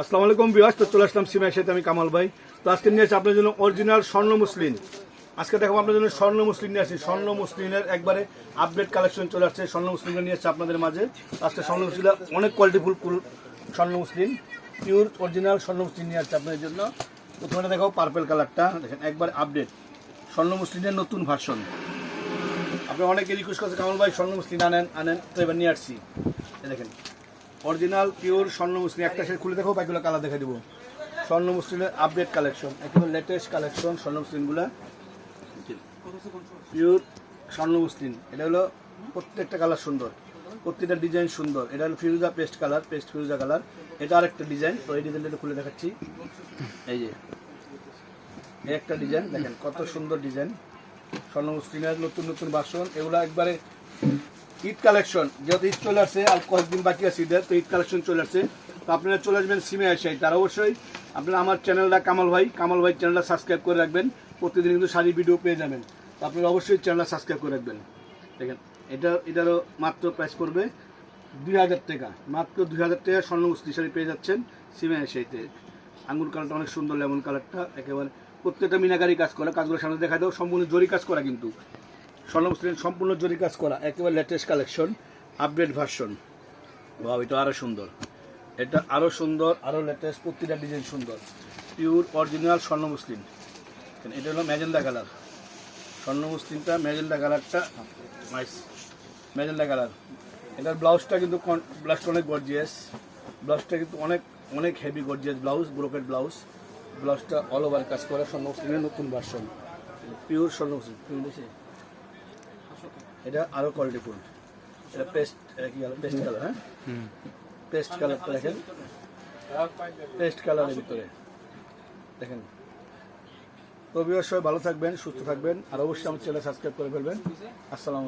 আসসালামু আলাইকুম বিহাস তো চলে আসলাম সিমাইয়ের সাথে আমি কামাল ভাই। তো আজকে নিয়ে আসছি আপনার জন্য অরিজিনাল স্বর্ণ মুসলিম আজকে দেখো আপনার জন্য স্বর্ণ মুসলিম নিয়ে আসছি। স্বর্ণ মুসলিমের একবারে আপডেট কালেকশন চলে আসছে। স্বর্ণ মুসলিমটা নিয়ে আসছে আপনাদের মাঝে। আজকে স্বর্ণ মুসলিমটা অনেক কোয়ালিটিফুল স্বর্ণ মুসলিম পিওর অরিজিনাল স্বর্ণ মুসলিম নিয়ে আসছে আপনাদের জন্য। প্রথমে দেখো পার্পেল কালারটা দেখেন, একবার আপডেট স্বর্ণ মুসলিমের নতুন ভার্সন আপনি অনেকে রিকোয়েস্ট করছে কামাল ভাই, স্বর্ণ মুসলিম আনেন আনেন, তো এবার নিয়ে আসছি। দেখেন। অরিজিনাল পিওর স্বর্ণ মুসলিম। একটা সে খুলে দেখো, বাকিগুলো কালার দেখে দিব। স্বর্ণ মুসলিমের আপডেট কালেকশন একদম লেটেস্ট কালেকশন স্বর্ণ মুসলিমগুলো। পিওর স্বর্ণ মুসলিম। এটা হলো প্রত্যেকটা কালার সুন্দর। প্রত্যেকটা ডিজাইন সুন্দর। এটা হলো ফিরোজা পেস্ট কালার পেস্ট ফিরোজা কালার এটা আরেকটা ডিজাইন তো এই ডিজাইনটা খুলে দেখাচ্ছি। এই যে একটা ডিজাইন দেখেন কত সুন্দর ডিজাইন স্বর্ণ মুসলিমের নতুন নতুন বাসন এগুলো একবারে ঈদ কালেকশন, যেহেতু ঈদ চলে আসছে, আর কয়েকদিন বাকি আছে ঈদের, তো ঈদ কালেকশন চলে আসছে। তো আপনারা চলে আসবেন সিমে আসে তার অবশ্যই আপনারা আমার চ্যানেলটা কামাল ভাই কামাল ভাই চ্যানেলটা সাবস্ক্রাইব করে রাখবেন। প্রতিদিন কিন্তু শাড়ি ভিডিও পেয়ে যাবেন। তো আপনারা অবশ্যই চ্যানেলটা সাবস্ক্রাইব করে রাখবেন। দেখেন, এটা, এটারও মাত্র প্রাইস করবে দুই হাজার টাকা। মাত্র দুই হাজার টাকা স্বর্ণ মুসলি শাড়ি পেয়ে যাচ্ছেন সিমে এসেতে আঙুর কালারটা অনেক সুন্দর লেমন কালারটা, একেবারে প্রত্যেকটা মিনাকারি কাজ করা, কাজগুলো সামনে দেখা দাও, সম্পূর্ণ জরি কাজ করা কিন্তু। স্বর্ণ মুসলিম সম্পূর্ণ জরি কাজ করা, একেবারে লেটেস্ট কালেকশন আপডেট ভার্সন বাহ, এটা আরও সুন্দর। এটা আরও সুন্দর আরও লেটেস্ট প্রতিটা ডিজাইন সুন্দর। পিওর অরিজিনাল স্বর্ণ মুসলিম এটা হলো ম্যাজেন্ডা কালার স্বর্ণ মুসলিমটা ম্যাজেন্ডা কালারটা নাইস ম্যাজেন্ডা কালার এটার ব্লাউজটা কিন্তু ব্লাউজটা অনেক গর্জিয়াস ব্লাউজটা কিন্তু অনেক অনেক heavy gorgeous blouse brocade blouse ব্লাউজটা অল ওভার কাজ করা স্বর্ণ মুসলিমের নতুন ভার্সন পিওর স্বর্ণ মুসলিম এটা আরও কোয়ালিটিফুল এটা পেস্ট কি পেস্ট কালার হ্যাঁ? পেস্ট কালারটা দেখেন। পেস্ট কালারের ভিতরে। দেখেন। তো সবাই ভালো থাকবেন, সুস্থ থাকবেন, আর অবশ্যই আমার চ্যানেল সাবস্ক্রাইব করে ফেলবেন। আসসালামু